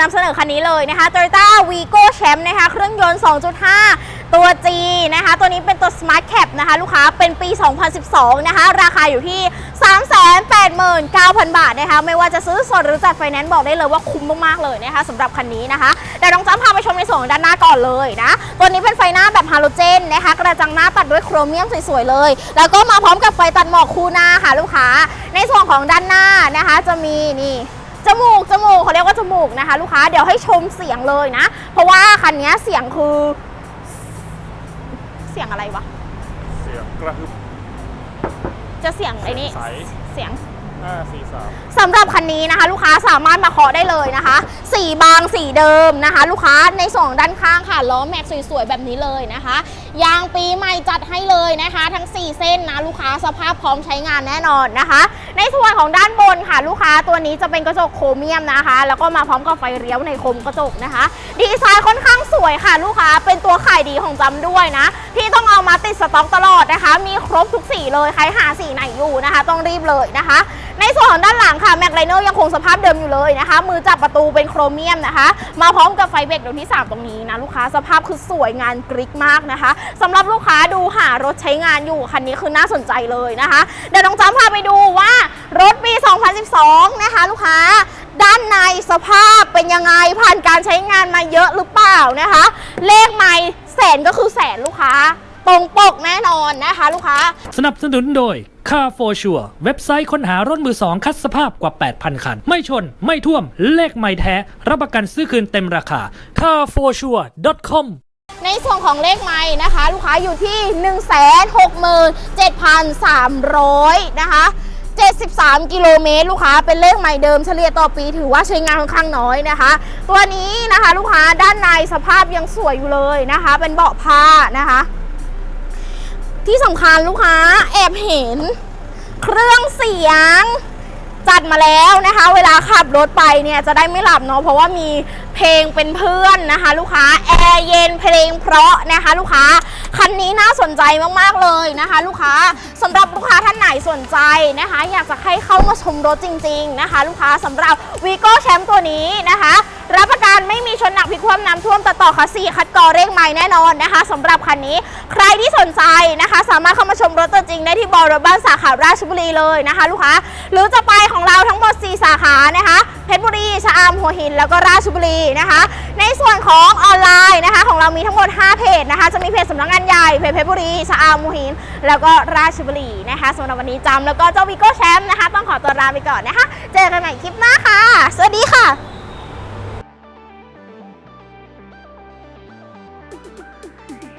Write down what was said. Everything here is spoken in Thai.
นำเสนอคันนี้เลยนะคะ Toyota Vigo Champ นะคะ เครื่องยนต์ 2.5 ตัว G นะคะ ตัวนี้เป็นตัว Smart Cap นะคะ ลูกค้าเป็นปี 2012 นะคะ ราคาอยู่ที่ 389,000 บาทนะคะ ไม่ว่าจะซื้อสดหรือจัดไฟแนนซ์บอกได้เลยว่าคุ้มมาก ๆ เลยนะคะสำหรับคันนี้นะคะเดี๋ยวน้องจ้ำพาไปชมในส่วนด้านหน้าก่อนเลยนะ ตัวนี้เป็นไฟหน้าแบบฮาโลเจนนะคะ กระจังหน้าตัดด้วยโครเมียมสวย ๆ เลย แล้วก็มาพร้อมกับไฟตัดหมอกคู่หน้าค่ะลูกค้า ในส่วนของด้านหน้านะคะ จะมีนี่ จมูกจมูกเขาเรียกว่าจมูกนะคะ ลูกค้าเดี๋ยวให้ชมเสียงเลยนะ เพราะว่าคันนี้เสียงคือ เสียงอะไรวะ เสียงกระหึ่มจะเสียงไอ้นี่ใสเสียงห้าสี่สามสำหรับคันนี้นะคะ ลูกค้าสามารถมาเคาะได้เลยนะคะ สีบางสีเดิมนะคะ ลูกค้าในส่วนของด้านข้างค่ะล้อแม็กสวยๆแบบนี้เลยนะคะยางปีใหม่จัดให้เลยนะคะ ทั้ง 4 เส้นนะลูกค้าสภาพพร้อมใช้งานแน่นอนนะคะ ในส่วนของด้านบนค่ะ ลูกค้าตัวนี้จะเป็นกระจกโครเมียมนะคะ แล้วก็มาพร้อมกับไฟเลี้ยวในคมกระจกนะคะ ดีไซน์ค่อนข้างสวยค่ะ ลูกค้าเป็นตัวขายดีของจำด้วยนะ ที่ต้องเอามาติดสต็อกตลอดนะคะ มีครบทุกสีเลยใครหาสีไหนอยู่นะคะ ต้องรีบเลยนะคะ ในส่วนของด้านหลังค่ะแม็กไลเนอร์ยังคงสภาพเดิมอยู่เลยนะคะ มือจับประตูเป็นโครเมียมนะคะ มาพร้อมกับไฟเบรกดวงที่ 3 ตรงนี้นะลูกค้าสภาพคือสวยงานกริกมากนะคะสำหรับลูกค้าดูหารถใช้งานอยู่คันนี้คือน่าสนใจเลยนะคะเดี๋ยวน้องจ้ำพาไปดูว่ารถปี 2012 นะคะ ลูกค้า ด้านในสภาพเป็นยังไง ผ่านการใช้งานมาเยอะหรือเปล่านะคะ เลขไม่แสนก็คือแสนลูกค้า ตรงปกแน่นอนนะคะ ลูกค้า สนับสนุนโดย Car for Sure เว็บไซต์ค้นหารถมือสองคัดสภาพกว่า 8,000 คัน ไม่ชน ไม่ท่วม เลขไม่แท้ รับประกันซื้อคืนเต็มราคา carforsure.com ในส่วนของเลขไม้นะคะ ลูกค้าอยู่ที่ 167,300 นะคะ 73 กิโลเมตรลูกค้าเป็นเลขใหม่เดิมเฉลี่ยต่อปีถือว่าใช้งานค่อนข้างน้อยนะคะ ตัวนี้นะคะลูกค้าด้านในสภาพยังสวยอยู่เลยนะคะ เป็นเบาะผ้านะคะ ที่สำคัญลูกค้าแอบเห็นเครื่องเสียงจัดมาแล้วนะคะ เวลาขับรถไปเนี่ยจะได้ไม่หลับเนาะเพราะว่ามี เพลงเป็นเพื่อนนะคะ ลูกค้าแอร์เย็นเพลงเพราะนะคะ ลูกค้าคันนี้น่าสนใจมากๆเลยนะคะ ลูกค้าสำหรับลูกค้าท่านไหนสนใจนะคะ อยากจะให้เข้ามาชมรถจริง ๆนะคะ ลูกค้าสำหรับวีโก้แชมป์ตัวนี้นะคะ รับประกันไม่มีชนหนักพิคว่ำน้ำท่วมตัดต่อคัสซีคัดกรอเร่งไม้แน่นอนนะคะสำหรับคันนี้ใครที่สนใจนะคะ สามารถเข้ามาชมรถตัวจริงได้ที่บอรถบ้านสาขาราชบุรีเลยนะคะ ลูกค้าหรือจะไปของเราทั้งหมด 4 สาขานะคะเพชรบุรีชะอำหัวหิน แล้วก็ราชบุรีนะคะ ในส่วนของออนไลน์นะคะ ของเรามีทั้งหมด 5 เพจนะคะ จะมีเพจสำนักงานใหญ่เพจเพชรบุรีชะอำหัวหิน แล้วก็ราชบุรีนะคะสำหรับวันนี้จำแล้วก็เจ้าวิโก้แชมป์นะคะ ต้องขอตัวลาไปก่อนนะคะ เจอกันใหม่คลิปหน้าค่ะ สวัสดีค่ะ